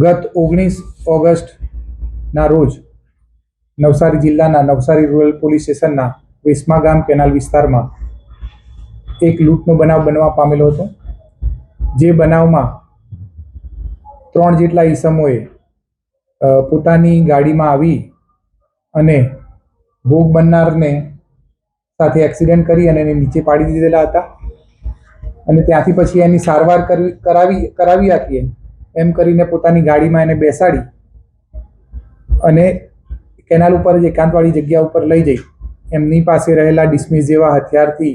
ગત ઓગણીસ ઓગસ્ટના રોજ નવસારી જિલ્લાના નવસારી રૂરલ પોલીસ સ્ટેશનના વેસમા ગામ કેનાલ વિસ્તારમાં એક લૂંટનો બનાવ બનવા પામેલો હતો, જે બનાવમાં ત્રણ જેટલા ઈસમોએ પોતાની ગાડીમાં આવી અને ભોગ બનનારને સાથે એક્સિડન્ટ કરી અને એને નીચે પાડી દીધેલા હતા અને ત્યાંથી પછી એની સારવાર કરવી કરાવી કરાવી આપીએ. એમ કરીને પોતાની ગાડીમાં એને બેસાડી અને કેનાલ ઉપર જ એકાંતવાળી જગ્યા ઉપર લઈ જઈ. એમની પાસે રહેલા ડિસ્મિસ જેવા હથિયારથી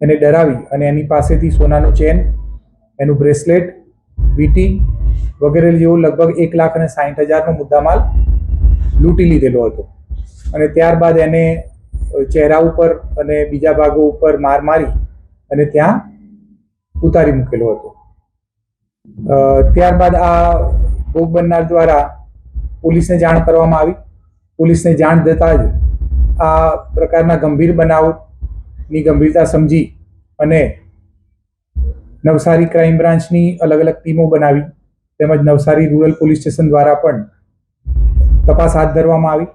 એને ડરાવી અને એની પાસેથી સોનાનું ચેન, એનું બ્રેસલેટ, વીટી વગેરે જેવો લગભગ એક લાખ અને સાઠ હજારનો મુદ્દામાલ લૂંટી લીધેલો હતો. અને ત્યારબાદ એને ચહેરા ઉપર અને બીજા ભાગો ઉપર માર મારી અને ત્યાં ઉતારી મૂકેલો હતો. ત્યારબાદ આ ભોગ બનનાર દ્વારા પોલીસને જાણ કરવામાં આવી. પોલીસને જાણ થતાં જ આ પ્રકારના ગંભીર બનાવની ગંભીરતા સમજી અને નવસારી ક્રાઇમ બ્રાન્ચની અલગ અલગ ટીમો બનાવી તેમજ નવસારી રૂરલ પોલીસ સ્ટેશન દ્વારા પણ તપાસ હાથ ધરવામાં આવી.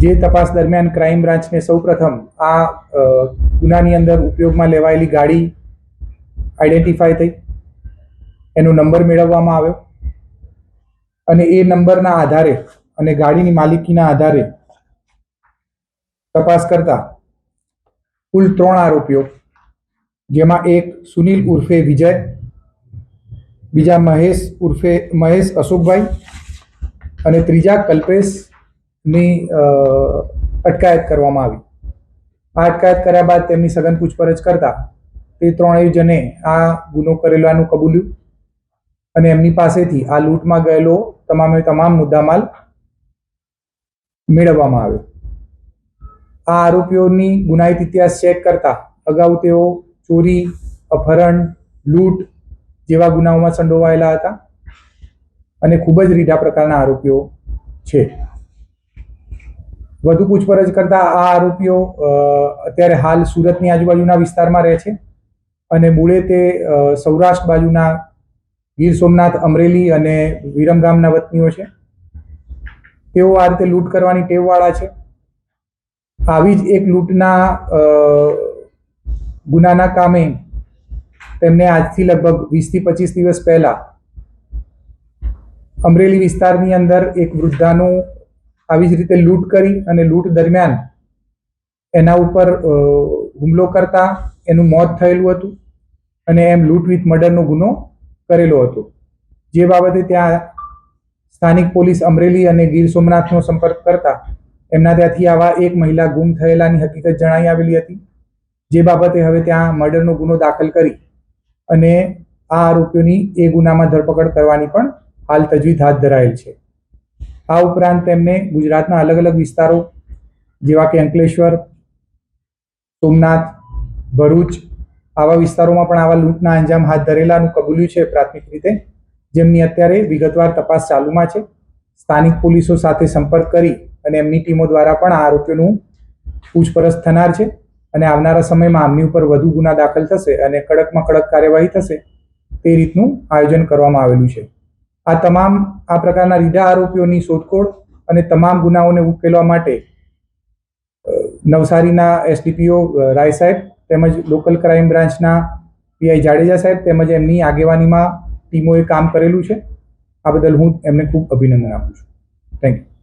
જે તપાસ દરમિયાન ક્રાઇમ બ્રાન્ચને સૌપ્રથમ આ ગુનાની અંદર ઉપયોગમાં લેવાયેલી ગાડી આઈડેન્ટિફાય થઈ. એનો નંબર મેળવવામાં આવ્યો. અને એ નંબરના આધારે અને ગાડીની માલિકીના આધારે તપાસ કરતા કુલ ત્રણ આરોપીઓ, જેમાં એક સુનિલ ઉર્ફે વિજય, બીજા મહેશ ઉર્ફે મહેશ અશોકભાઈ અને ત્રીજા કલ્પેશની અટકાયત કરવામાં આવી. આ અટકાયત કર્યા બાદ તેમની સઘન પૂછપરછ કરતા તે ત્રણેય જણે આ ગુનો કરેલાનું કબૂલ્યું. અને એમની પાસેથી આ લૂંટમાં ગયેલો તમામે તમામ મુદ્દામાલ મેળવવામાં આવ્યો. આ આરોપીઓની ગુનાહિત ઇતિહાસ ચેક કરતા અગાઉ તેઓ ચોરી, અપહરણ, લૂંટ જેવા ગુનાઓમાં સંડોવાયેલા હતા અને ખૂબ જ રીઢા પ્રકારના આરોપીઓ છે. વધુ પૂછપરછ કરતા આ આરોપીઓ અત્યારે હાલ સુરતની આજુબાજુના વિસ્તારમાં રહે છે અને મૂળે તે સૌરાષ્ટ્ર બાજુના ગીર સોમનાથ, અમરેલી અને વિરમગામના વતનીઓ છે. તેઓ આ રીતે લૂંટ કરવાની ટેવવાળા છે. આવી જ એક લૂંટના ગુનાના કામે તેમને આજથી લગભગ વીસથી પચીસ દિવસ પહેલા અમરેલી વિસ્તારની અંદર એક વૃદ્ધાનું આવી જ રીતે લૂંટ કરી અને લૂંટ દરમિયાન એના ઉપર હુમલો કરતા એનું મોત થયેલું હતું અને એમ લૂંટ વિથ મર્ડરનો ગુનો કરેલો હતો. જે બાબતે ત્યાં સ્થાનિક પોલીસ અમરેલી અને ગીર સોમનાથનો સંપર્ક કરતા એમના ત્યાંથી આવા એક મહિલા ગુમ થયેલાની હકીકત જણાઈ આવેલી હતી. જે બાબતે હવે ત્યાં મર્ડરનો ગુનો દાખલ કરી અને આ આરોપીઓની એ ગુનામાં ધરપકડ કરવાની પણ હાલ તજવીજ હાથ ધરાયેલ છે. આ ઉપરાંત તેમને ગુજરાતના અલગ અલગ વિસ્તારો જેવા કે અંકલેશ્વર, સોમનાથ, ભરૂચ આવા વિસ્તારોમાં પણ આવા લૂંટના અંજામ હાથ ધરેલાનું કબૂલ્યું છે પ્રાથમિક રીતે, જેમની અત્યારે વિગતવાર તપાસ ચાલુમાં છે. સ્થાનિક પોલીસો સાથે સંપર્ક કરી અને એમની ટીમો દ્વારા પણ આ આરોપીઓનું પૂછપરછ થનાર છે અને આવનારા સમયમાં આમની ઉપર વધુ ગુના દાખલ થશે અને કડકમાં કડક કાર્યવાહી થશે તે રીતનું આયોજન કરવામાં આવેલું છે. આ તમામ, આ પ્રકારના રીઢા આરોપીઓની શોધખોળ અને તમામ ગુનાઓને ઉકેલવા માટે નવસારીના એસડીપીઓ રાય સાહેબ તેમજ લોકલ ક્રાઇમ બ્રાન્ચના પીઆઈ જાડેજા સાહેબ તેમજ એમની આગેવાનીમાં ટીમોએ કામ કરેલું છે. આ બદલ હું એમને ખૂબ અભિનંદન આપું છું. Thank you